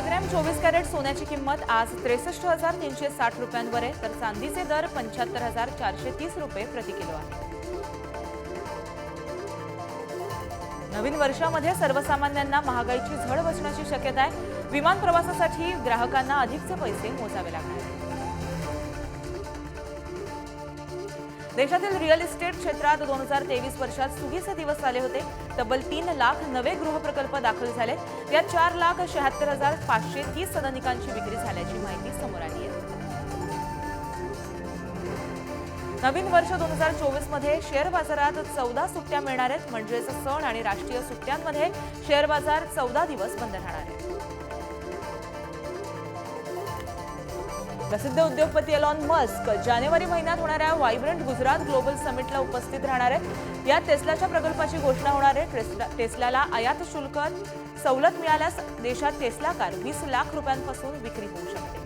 दहा ग्रॅम चोवीस कॅरेट सोन्याची किंमत आज त्रेसष्ट हजार तीनशे साठ रुपयांवर आहे. तर चांदीचे दर पंच्याहत्तर हजार चारशे तीस रुपये प्रति किलो आहे. नवीन वर्षामध्ये सर्वसामान्यांना महागाईची झळ बसण्याची शक्यता आहे. विमान प्रवासासाठी ग्राहकांना अधिकचे पैसे मोजावे लागणार देशातील रिअल इस्टेट क्षेत्रात दोन हजार तेवीस वर्षात सुगीचे दिवस आले होते. तब्बल तीन लाख नवे गृहप्रकल्प दाखल झाले यात चार लाख शहात्तर हजार पाचशे तीस सदनिकांची विक्री झाल्याची माहिती समोर आली आहे. नवीन वर्ष दोन हजार चोवीसमध्ये शेअर बाजारात चौदा सुट्ट्या मिळणार आहेत. म्हणजेच सण आणि राष्ट्रीय सुट्ट्यांमध्ये शेअर बाजार चौदा दिवस बंद राहणार आहे प्रसिद्ध उद्योगपती एलॉन मस्क जानेवारी महिन्यात होणाऱ्या वायब्रंट गुजरात ग्लोबल समिटला उपस्थित राहणार आहे यात टेस्लाच्या प्रकल्पाची घोषणा होणार आहे. टेस्ला टेस्लाला आयात शुल्क सवलत मिळाल्यास देशात टेस्ला कार वीस लाख रुपयांपासून विक्री होऊ शकते.